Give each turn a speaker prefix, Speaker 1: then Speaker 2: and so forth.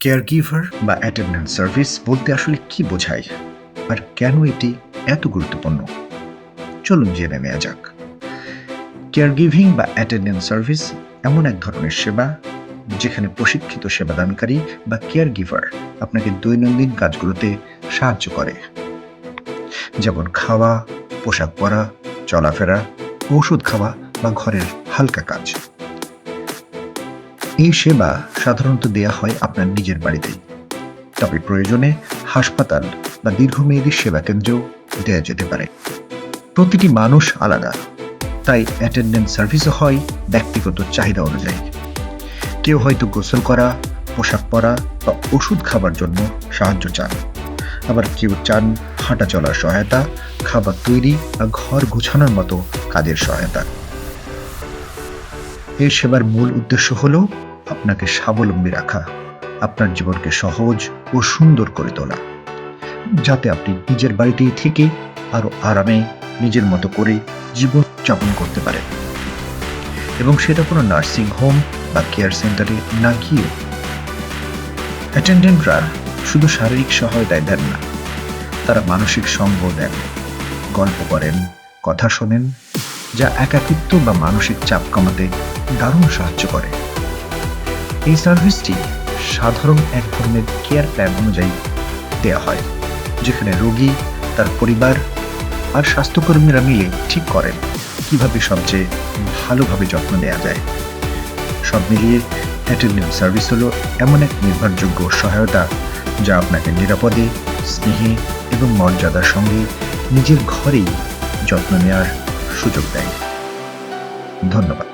Speaker 1: Care giver বা attendance service বলতে আসলে কি বোঝায়? আর কেন এটি এত গুরুত্বপূর্ণ? চলুন জেনে নেওয়া যাক। কেয়ার গিভিং বা অ্যাটেন্ডেন্স সার্ভিস এমন এক ধরনের সেবা যেখানে প্রশিক্ষিত সেবাদানকারী বা কেয়ার গিভার আপনাকে দৈনন্দিন কাজগুলোতে সাহায্য করে। যেমন খাওয়া, পোশাক পরা, চলাফেরা ওষুধ খাওয়া বা ঘরের হালকা কাজ। এই সেবা সাধারণত দেয়া হয় আপনার নিজের বাড়িতেই। তবে প্রয়োজনে হাসপাতাল বা দীর্ঘমেয়াদী সেবা কেন্দ্রেও দেয়া যেতে পারে। প্রতিটি মানুষ আলাদা, তাই অ্যাটেন্ডেন্স সার্ভিসও হয় ব্যক্তিগত চাহিদা অনুযায়ী। কেউ হয়তো গোসল করা, পোশাক পরা বা ওষুধ খাবার জন্য সাহায্য চান। আবার কেউ চান হাঁটা চলার সহায়তা, খাবার তৈরি বা ঘর গোছানোর মতো কাজের সহায়তা। এই সেবার মূল উদ্দেশ্য হল আপনাকে স্বাবলম্বী রাখা, আপনার জীবনকে সহজ ও সুন্দর করে তোলা। যাতে আপনি নিজের বাড়িতেই থেকে আরও আরামে নিজের মতো করে জীবন যাপন করতে পারেন। এবং সেটা কোনো নার্সিং হোম বা কেয়ার সেন্টারে না গিয়ে অ্যাটেন্ডেন্টরা শুধু শারীরিক সহায়তায় দেন না, তারা মানসিক সঙ্গ দেন, গল্প করেন, কথা শোনেন, যা একাকিত্ব বা মানসিক চাপ কমাতে দারুণ সাহায্য করে। এই সার্ভিসটি সাধারণ এক ধরনের কেয়ার প্ল্যান অনুযায়ী দেওয়া হয়, যেখানে রোগী, তার পরিবার আর স্বাস্থ্যকর্মীরা মিলে ঠিক করেন কীভাবে সবচেয়ে ভালোভাবে যত্ন নেওয়া যায়। সব মিলিয়ে অ্যাটেন্ডেন্স সার্ভিস হলো এমন এক নির্ভরযোগ্য সহায়তা যা আপনাকে নিরাপদে, স্নেহে এবং মর্যাদার সঙ্গে নিজের ঘরেই যত্ন নেওয়ার সুযোগ দেয়। ধন্যবাদ।